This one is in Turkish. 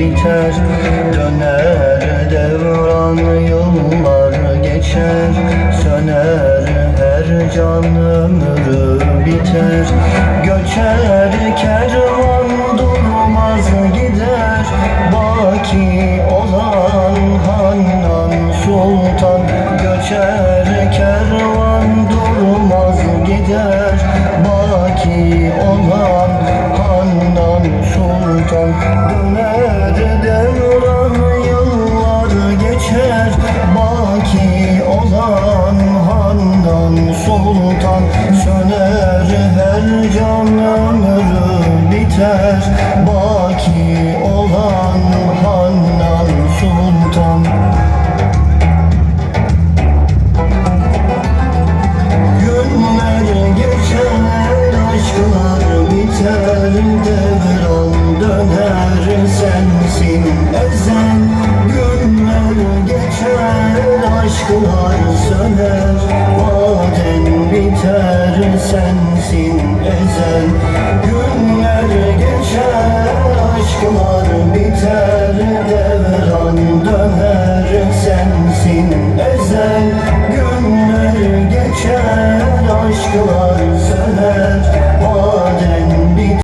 biter Döner devran yıllar geçer. Söner her can ömrü biter. Göçer kervan durmaz gider. Baki olan Handan Sultan Göçer kervan durmaz gider. Baki olan Handan Sultan Sultan Söner her can ömrü biter. Baki olan Handan Sultan. Günler geçer, aşklar biter, devran döner, sensin ezen. Günler geçer, aşklar söner, biter, sensin ezen. Günler geçer, aşklar biter, devran döner, sensin ezen. Günler geçer, aşklar